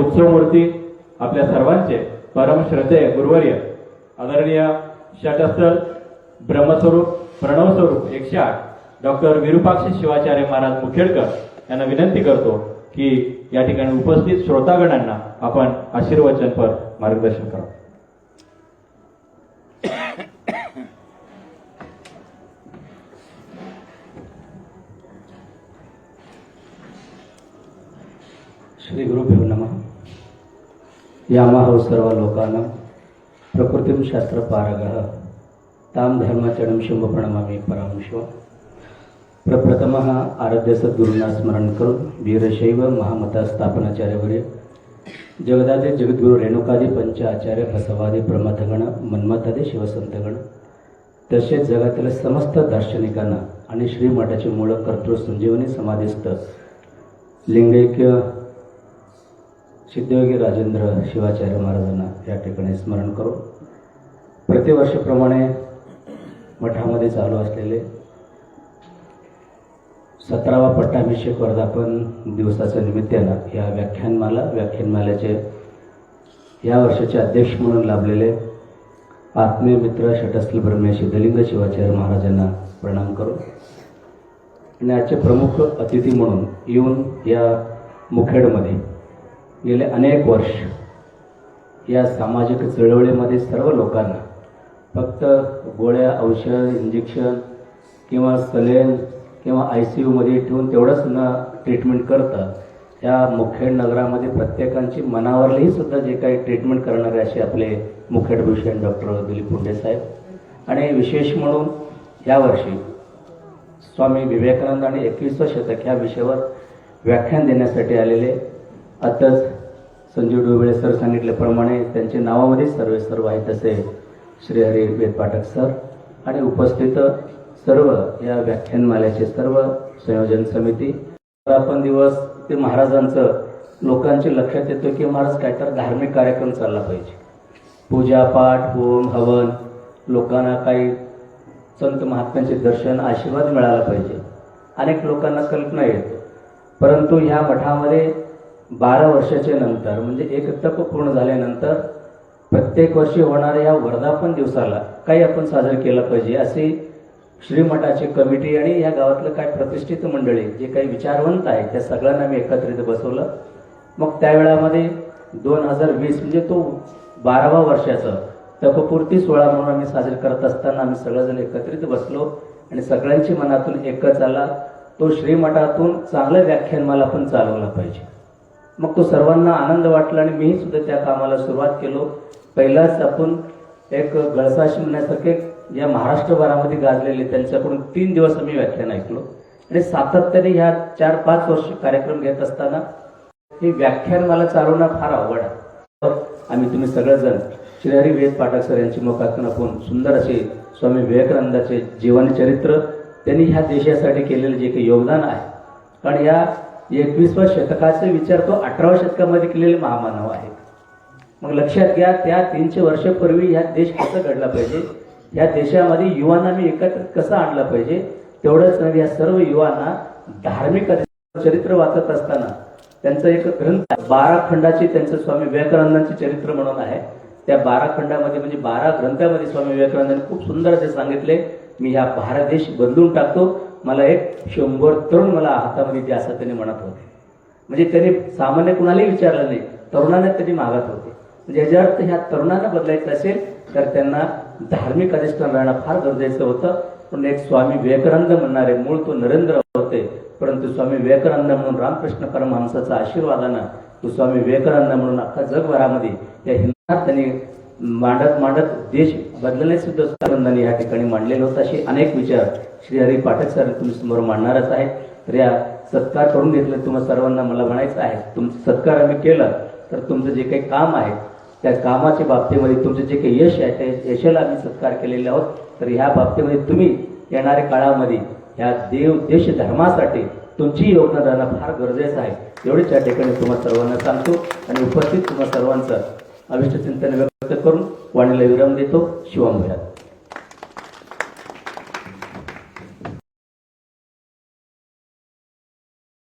उत्सव मूर्ती आपल्या सर्वांचे परमश्रद्धेय गुरुवर्य आदरणीय षटस्थल ब्रह्मस्वरूप प्रणवस्वरूप एकशे आठ डॉक्टर विरुपाक्षी शिवाचार्य महाराज मुखेडकर यांना विनंती करतो की या ठिकाणी उपस्थित श्रोतागणांना आपण आशीर्वचनपर मार्गदर्शन करावं श्री गुरुभ्यो नमः. यामाहो सर्व लोकांना. प्रकृतीम शास्त्र पारगः. ताम धर्माचरण शुभ प्रणमामी परामशिव प्रप्रथम आराध्य सद्गुरूंना स्मरण करून वीरशैव महामता स्थापनाचार्यवर्य जगदादे जगद्गुरु रेणुकादी पंच आचार्य बसवादी प्रमथगण मन्मथादे शिवसंतगण. तसेच जगातील समस्त दार्शनिकांना आणि श्रीमठाचे मूळ कर्तृ संजीवनी समाधिस्थ लिंगैक्य सिद्धयोगी राजेंद्र शिवाचार्य महाराजांना या ठिकाणी स्मरण करू प्रतिवर्षाप्रमाणे मठामध्ये चालू असलेले सतरावा पट्टाभिषेक वर्धापन दिवसाच्या निमित्तानं या व्याख्यानमाला व्याख्यानमाल्याचे या वर्षाचे अध्यक्ष म्हणून लाभलेले आत्मीय मित्र षटस्थल ब्रह्मे सिद्धलिंग शिवाचार्य महाराजांना प्रणाम करू आणि आजचे प्रमुख अतिथी म्हणून येऊन या मुखेडमध्ये गेले अनेक वर्ष या सामाजिक चळवळीमध्ये सर्व लोकांना फक्त गोळ्या औषध इंजेक्शन किंवा सलेन किंवा आय सी यूमध्ये ठेवून तेवढंच न ट्रीटमेंट करतं या मुखेड नगरामध्ये प्रत्येकांची मनावरलीही सुद्धा जे काही ट्रीटमेंट करणारे असे आपले मुखेड भूषण डॉक्टर दिलीप पुंडे साहेब. आणि विशेष म्हणून यावर्षी स्वामी विवेकानंद आणि एकविसवं शतक ह्या विषयावर व्याख्यान देण्यासाठी आलेले आताच संजीव डोबळे सर सांगितल्याप्रमाणे त्यांच्या नावामध्ये सर्व सर्व आहेत तसे श्रीहरी वेदपाठक सर आणि उपस्थित सर्व या व्याख्यानमाल्याचे सर्व संयोजन समिती. आपण दिवस ते महाराजांचं लोकांच्या लक्षात येतो की महाराज काय तर धार्मिक कार्यक्रम चालला पाहिजे. पूजापाठ होम हवन लोकांना काही संत महात्म्यांचे दर्शन आशीर्वाद मिळाला पाहिजे. अनेक लोकांना कल्पना येते. परंतु ह्या मठामध्ये बारा वर्षाच्या नंतर म्हणजे एक तप पूर्ण झाल्यानंतर प्रत्येक वर्षी होणाऱ्या या वर्धापन दिवसाला काही आपण साजरं केलं पाहिजे असे श्रीमठाची कमिटी आणि या गावातलं काय प्रतिष्ठित मंडळी जे काही विचारवंत आहे त्या सगळ्यांना मी एकत्रित बसवलं. मग त्यावेळामध्ये दोन हजार वीस म्हणजे तो बारावा वर्षाचं तपपूर्ती सोहळा म्हणून आम्ही साजर करत असताना आम्ही सगळेजण एकत्रित बसलो आणि सगळ्यांची मनातून एकच आला तो श्रीमठातून चांगलं व्याख्यान मला पण चालवलं पाहिजे. मग तो सर्वांना आनंद वाटला आणि मीही सुद्धा त्या कामाला सुरुवात केलो. पहिलाच आपण एक गळसाशी म्हणण्यासारखे या महाराष्ट्रभरामध्ये गाजलेले त्यांच्याकडून तीन दिवस आम्ही व्याख्यान ऐकलो. आणि सातत्याने ह्या चार पाच वर्ष कार्यक्रम घेत असताना हे व्याख्यान मला चालवणं फार आवड आहे. आम्ही तुम्ही सगळेजण श्रीहरी वेद पाठक सर यांची मुखातून आपण सुंदर असे स्वामी विवेकानंदाचे जीवनचरित्र त्यांनी ह्या देशासाठी केलेलं जे काही योगदान आहे. कारण या एकवीसव्या शतकाचे विचार तो अठराव्या शतकामध्ये केलेले महामानव आहे मग लक्षात घ्या त्या तीनशे वर्षापूर्वी ह्या देश कसं घडला पाहिजे? या देशामध्ये युवांना मी एकत्रित कसा आणला पाहिजे? तेवढंच नाही या सर्व युवांना धार्मिक चरित्र वाचत असताना त्यांचं एक ग्रंथ बारा खंडाची त्यांचं स्वामी विवेकानंदांचे चरित्र म्हणून आहे. त्या बारा खंडामध्ये म्हणजे बारा ग्रंथामध्ये स्वामी विवेकानंदांनी खूप सुंदर असे सांगितले मी हा भारत देश बदलून टाकतो मला एक शंभर तरुण मला हातामध्ये द्या असं त्यांनी म्हणत होते. म्हणजे त्याने सामान्य कुणालाही विचारलं नाही तरुणांना त्याने मागत होते. म्हणजे याच्या अर्थ ह्या तरुणांना बदलायचं असेल तर त्यांना धार्मिक अधिष्ठान राहणं फार गरजेचं होतं. पण एक स्वामी विवेकानंद म्हणणारे मूळ तो नरेंद्र होते परंतु स्वामी विवेकानंद म्हणून रामकृष्ण परमहंसाचा आशीर्वादानं तो स्वामी विवेकानंद म्हणून अख्खा जगभरामध्ये या हिंदुस्थानात त्यांनी मांडत मांडत देश बदलणे सुद्धा आनंदाने या ठिकाणी मांडलेले होत. असे अनेक विचार श्री हरी पाठक सर तुम्ही समोर मांडणारच आहे तर या सत्कार करून घेतले तुम्हा सर्वांना मला म्हणायचं आहे. तुमचं सत्कार आम्ही केलं तर तुमचं जे काही काम आहे त्या कामाच्या बाबतीमध्ये तुमचं जे काही यश आहे त्या यशाला आम्ही सत्कार केलेले आहोत. तर ह्या बाबतीमध्ये तुम्ही येणाऱ्या काळामध्ये ह्या देव देश धर्मासाठी तुमची योगदान फार गरजेचं आहे. एवढीच या ठिकाणी तुम्हा सर्वांना सांगतो आणि उपस्थित तुम्हा सर्वांचं अविष्ट चिंतन व्यक्त करून वाणीला विराम देतो. शिवामुयात